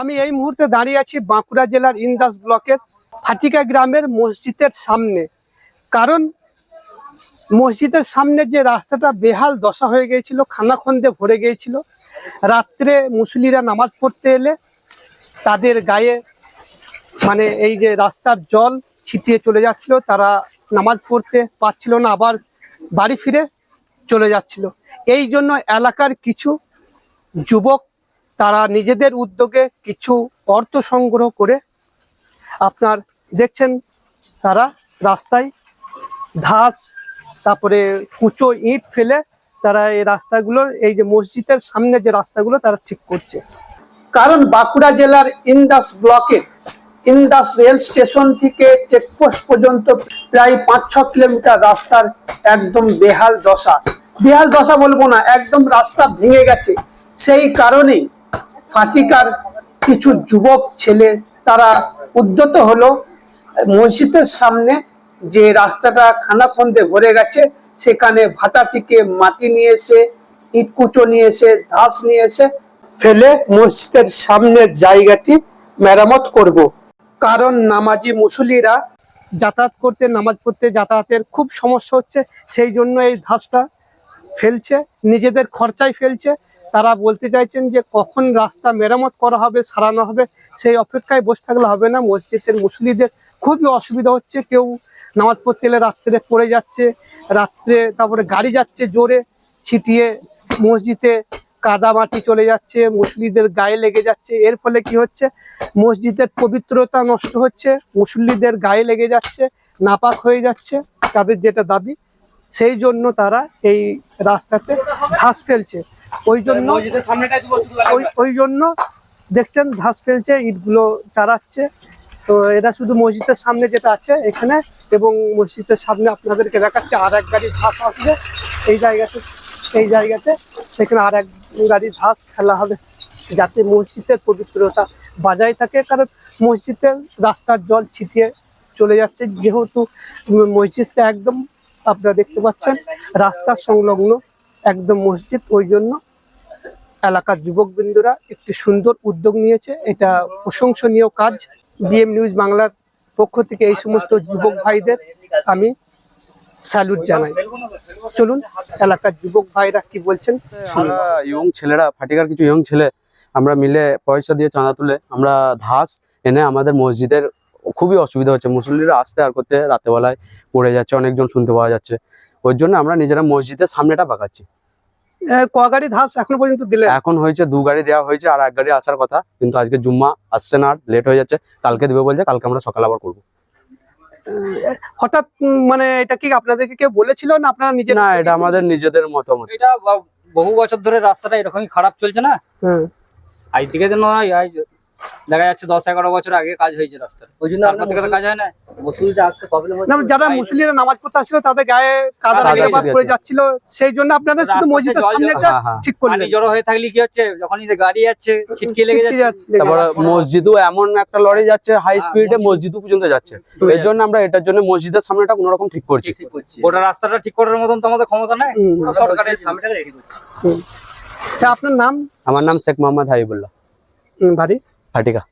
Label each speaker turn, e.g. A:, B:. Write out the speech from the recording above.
A: আমি এই মুহূর্তে দাঁড়িয়ে আছি বাঁকুড়া জেলার ইন্দাস ব্লকের ফাটিকা গ্রামের মসজিদের সামনে। কারণ মসজিদের সামনে যে রাস্তাটা বেহাল দশা হয়ে গিয়েছিল, খানাখন্দে ভরে গিয়েছিল, রাত্রে মুসলিরা নামাজ পড়তে এলে তাদের গায়ে মানে এই যে রাস্তার জল ছিটিয়ে চলে যাচ্ছিল, তারা নামাজ পড়তে পারছিল না, আবার বাড়ি ফিরে চলে যাচ্ছিল। এই জন্য এলাকার কিছু যুবক তারা নিজেদের উদ্যোগে কিছু অর্থ সংগ্রহ করে আপনার দেখছেন তারা রাস্তায় ধাস, তারপরে কুচো ইট ফেলে তারা এই রাস্তাগুলো, এই যে মসজিদের সামনে যে রাস্তাগুলো তারা ঠিক করছে। কারণ বাঁকুড়া জেলার ইন্দাস ব্লকের ইন্দাস রেল স্টেশন থেকে চেকপোস্ট পর্যন্ত প্রায় পাঁচ ছ কিলোমিটার রাস্তার একদম বেহাল দশা। বেহাল দশা বলব না, একদম রাস্তা ভেঙে গেছে। সেই কারণেই ফাটিকার কিছু যুবক ছেলে তারা উদ্যত হলো মসজিদের সামনে যে রাস্তাটা খানাখন্দে ভরে গেছে, সেখানে ভাটা থেকে মাটি নিয়ে এসে, ইট কুচো নিয়ে এসে, ধাস নিয়ে এসে ফেলে মসজিদের সামনের জায়গাটি মেরামত করব। কারণ নামাজি মুসলিরা যাতায়াত করতে, নামাজ পড়তে যাতায়াতের খুব সমস্যা হচ্ছে, সেই জন্য এই ধাসটা ফেলছে, নিজেদের খরচায় ফেলছে। তারা বলতে চাইছেন যে কখন রাস্তা মেরামত করা হবে, সারানো হবে, সেই অপেক্ষায় বসে থাকলে হবে না। মসজিদের মুসলিদের খুবই অসুবিধা হচ্ছে। কেউ নামাজ পড়তে এলে রাত্রে পড়ে যাচ্ছে, রাত্রে তারপরে গাড়ি যাচ্ছে জোরে, ছিটিয়ে মসজিদে কাদা মাটি চলে যাচ্ছে মুসলিদের গায়ে লেগে যাচ্ছে। এর ফলে কি হচ্ছে? মসজিদের পবিত্রতা নষ্ট হচ্ছে, মুসল্লিদের গায়ে লেগে যাচ্ছে, নাপাক হয়ে যাচ্ছে তাদের যেটা দাবি। সেই জন্য তারা এই রাস্তাতে ঘাস ফেলছে। ওই জন্য ওই জন্য দেখছেন ঘাস ফেলছে ইটগুলো চারাচ্ছে তো এরা শুধু মসজিদের সামনে যেটা আছে এখানে এবং মসজিদের সামনে আপনাদেরকে দেখাচ্ছে আর এক গাড়ি ঘাস আসবে এই জায়গাতে এই জায়গাতে। সেখানে আর এক গাড়ির ঘাস ফেলা হবে যাতে মসজিদের পবিত্রতা বাজায় থাকে কারণ মসজিদের রাস্তার জল ছিটিয়ে চলে যাচ্ছে। যেহেতু মসজিদটা একদম আপনারা দেখতে পাচ্ছেন রাস্তার সংলগ্ন একদম মসজিদ ওই জন্য এলাকার যুবকবৃন্দরা একটি সুন্দর উদ্যোগ নিয়েছে। এটা প্রশংসনীয় কাজ। বিএম নিউজ বাংলার পক্ষ থেকে এই সমস্ত যুবক ভাইদের আমি স্যালুট জানাই। চলুন, এলাকার যুবক ভাইরা কি বলছেন
B: ইয়ং ছেলেরা, ফাটিকার কিছু ইয়ং ছেলে, আমরা মিলে পয়সা দিয়ে চাঁদা তুলে আমরা ধাস এনে আমাদের মসজিদের খুবই অসুবিধা হচ্ছে। মুসল্লিরা আসতে আর করতে রাতেবেলায় পড়ে যাচ্ছে, অনেকজন শুনতে পাওয়া যাচ্ছে। ওই জন্য আমরা নিজেরা মসজিদের সামনেটা পাকাচ্ছি
A: ক গাড়ি ধাস এখনও পর্যন্ত দিলে?
B: এখন হয়েছে দু গাড়ি দেওয়া হয়েছে আর এক গাড়ি আসার কথা। কিন্তু আজকে জুম্মা আসছে না লেট হয়ে যাচ্ছে। কালকে দেবে বলছে কালকে আমরা সকালে আবার করব।
A: হঠাৎ মানে এটা কি আপনাদেরকে কেউ বলেছিল না আপনারা নিজে
B: না এটা আমাদের নিজেদের মতামত।
C: এটা বহু বছর ধরে রাস্তাটা এরকমই খারাপ চলছে না?
A: হ্যাঁ।
C: আজ থেকে তো নয় আজ দেখা যাচ্ছে দশ এগারো বছর আগে কাজ হয়েছে রাস্তার।
D: ওই জন্য
C: তারপর থেকে কাজ হয় না।
D: মুসুরিতে আসতে প্রবলেম
A: না যারা মুসলিরা নামাজ পড়তে আসছিল তাদের গায়ে কাদা লেগে পড়ে যাচ্ছিল। সেই জন্য আপনারা শুধু মসজিদের সামনেটা
B: হ্যাঁ, হ্যাঁ।
A: ঠিক
C: পানি জড়ো হয়ে থাকলে কি হচ্ছে? যখনই গাড়ি যাচ্ছে ছিটকে লেগে যাচ্ছে।
B: মসজিদও এমন একটা লরি যাচ্ছে হাই স্পিডে
C: মসজিদ-
B: মসজিদও পর্যন্ত যাচ্ছে। এর জন্য আমরা এটার জন্য মসজিদের সামনেটা কোনো রকম ঠিক করছি।
D: ঠিক
C: গোটা রাস্তাটা ঠিক করার মতন তো আমাদের ক্ষমতা নেই। ওটা সরকারের
A: আপনার নাম?
B: আমার নাম শেখ মোহাম্মদ হাবিবুল্লাহ।
A: হুম, বাড়ি?
B: ফাটিকা